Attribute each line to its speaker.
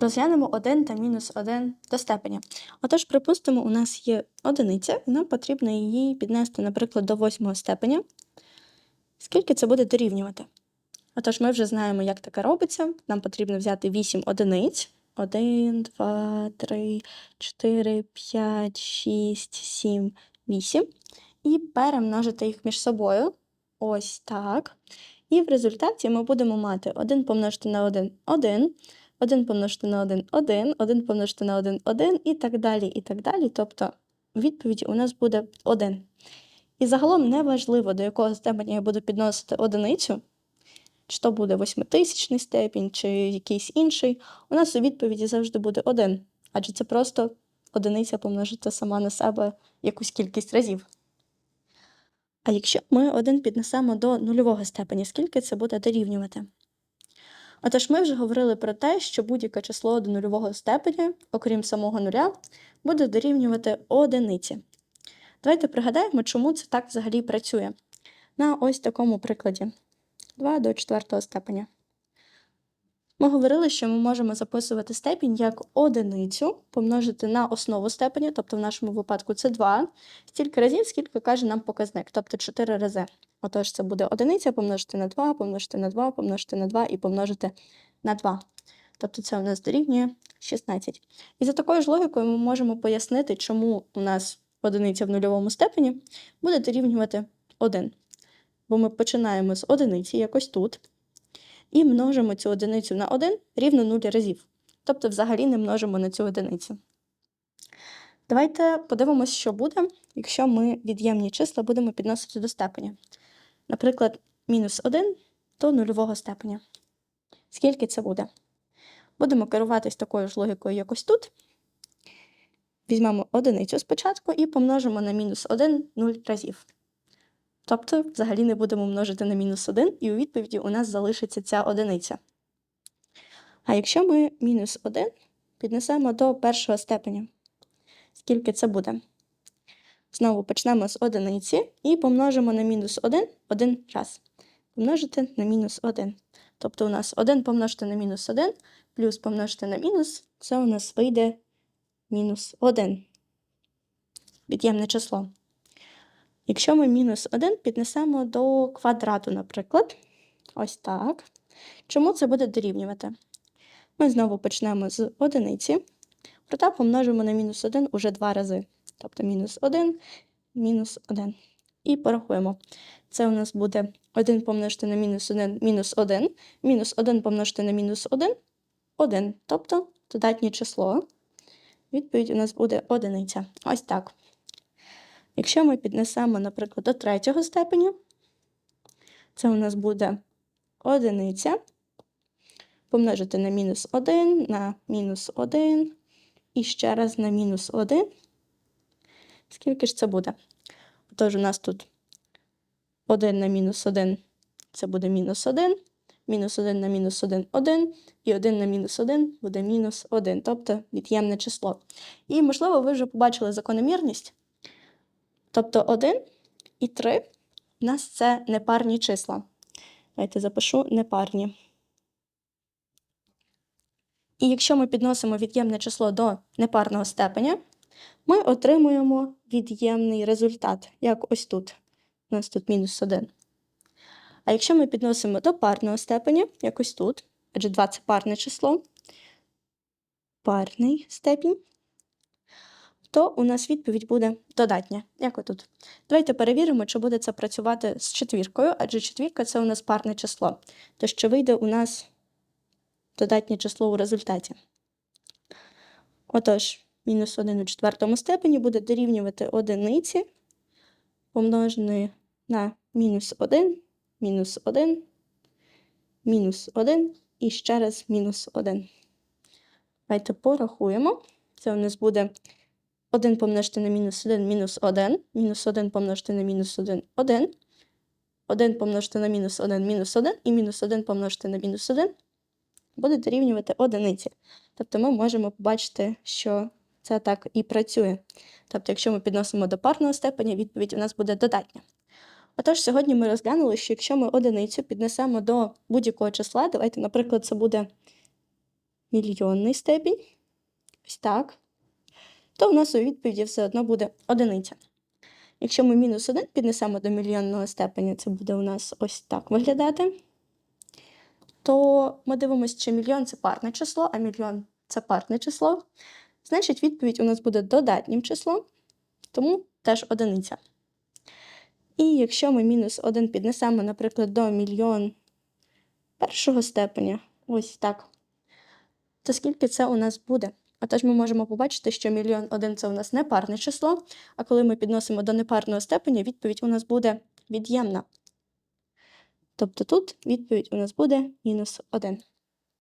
Speaker 1: Розглянемо 1 та мінус 1 до степеня. Отож, припустимо, у нас є одиниця, і нам потрібно її піднести, наприклад, до восьмого степеня. Скільки це буде дорівнювати? Отож, ми вже знаємо, як таке робиться. Нам потрібно взяти 8 одиниць. 1, 2, 3, 4, 5, 6, 7, 8. І перемножити їх між собою. Ось так. І в результаті ми будемо мати 1 помножити на 1 1, 1 помножити на 1 1, 1 помножити на 1 1 і так далі, і так далі. Тобто відповідь у нас буде 1. І загалом неважливо, до якого степеня я буду підносити одиницю, чи то буде восьмитисячний степінь, чи якийсь інший, у нас у відповіді завжди буде 1. Адже це просто одиниця помножити сама на себе якусь кількість разів. А якщо ми 1 піднесемо до нульового степеня, скільки це буде дорівнювати? Отож, ми вже говорили про те, що будь-яке число до нульового степеня, окрім самого нуля, буде дорівнювати одиниці. Давайте пригадаємо, чому це так взагалі працює. На ось такому прикладі 2 до 4 степеня. Ми говорили, що ми можемо записувати степінь як одиницю помножити на основу степеня, тобто в нашому випадку це 2, стільки разів, скільки каже нам показник, тобто 4 рази. Отож, це буде одиниця помножити на 2, помножити на 2, помножити на 2 і помножити на 2. Тобто це у нас дорівнює 16. І за такою ж логікою ми можемо пояснити, чому у нас одиниця в нульовому степені буде дорівнювати 1. Бо ми починаємо з одиниці якось тут, і множимо цю одиницю на 1 рівно 0 разів. Тобто взагалі не множимо на цю одиницю. Давайте подивимось, що буде, якщо ми від'ємні числа будемо підносити до степеня. Наприклад, мінус 1 до нульового степеня. Скільки це буде? Будемо керуватись такою ж логікою якось тут. Візьмемо одиницю спочатку і помножимо на мінус 1 0 разів. Тобто, взагалі не будемо множити на мінус 1, і у відповіді у нас залишиться ця одиниця. А якщо ми мінус 1 піднесемо до першого степеня, скільки це буде? Знову почнемо з одиниці і помножимо на мінус 1 один раз. Помножити на мінус 1. Тобто у нас 1 помножити на мінус 1 плюс помножити на мінус, це у нас вийде мінус 1. Від'ємне число. Якщо ми мінус 1 піднесемо до квадрату, наприклад, ось так. Чому це буде дорівнювати? Ми знову почнемо з одиниці, проте помножимо на мінус 1 уже два рази. Тобто мінус 1, мінус 1. І порахуємо. Це у нас буде 1 помножити на мінус 1, мінус 1, мінус 1 помножити на мінус 1, 1. Тобто додатнє число. Відповідь у нас буде одиниця. Ось так. Якщо ми піднесемо, наприклад, до третього степеню, це у нас буде одиниця. Помножити на мінус 1, на мінус 1 і ще раз на мінус 1. Скільки ж це буде? Тож у нас тут 1 на мінус 1 це буде мінус 1, мінус 1 на мінус 1 1, і 1 на мінус 1 буде мінус 1, тобто від'ємне число. І, можливо, ви вже побачили закономірність. Тобто 1 і 3 у нас це непарні числа. Давайте запишу непарні. І якщо ми підносимо від'ємне число до непарного степеня, ми отримуємо від'ємний результат, як ось тут. У нас тут мінус 1. А якщо ми підносимо до парного степеня, як ось тут, адже 2 це парне число, парний степінь, то у нас відповідь буде додатня, як отут. Давайте перевіримо, чи буде це працювати з четвіркою, адже четвірка це у нас парне число. То що вийде у нас додатнє число у результаті. Отож, мінус 1 у четвертому степені буде дорівнювати одиниці, помноженої на мінус 1, мінус 1, мінус 1 і ще раз мінус 1. Давайте порахуємо. Це у нас буде 1 помножити на мінус 1 мінус 1, мінус 1 помножити на мінус 1 1, 1 помножити на мінус 1 мінус 1 і мінус 1 помножити на мінус 1 буде дорівнювати одиниці. Тобто ми можемо побачити, що це так і працює. Тобто, якщо ми підносимо до парного степеня, відповідь у нас буде додатня. Отож, сьогодні ми розглянули, що якщо ми одиницю піднесемо до будь-якого числа, давайте, наприклад, це буде мільйонний степінь, ось так, то в нас у відповіді все одно буде одиниця. Якщо ми мінус 1 піднесемо до мільйонного степеня, це буде у нас ось так виглядати, то ми дивимося, чи мільйон це парне число, а мільйон це парне число. Значить, відповідь у нас буде додатнім числом, тому теж одиниця. І якщо ми мінус 1 піднесемо, наприклад, до мільйон першого степеня, ось так, то скільки це у нас буде? Отож, ми можемо побачити, що мільйон один це у нас непарне число, а коли ми підносимо до непарного степеня, відповідь у нас буде від'ємна. Тобто тут відповідь у нас буде мінус 1.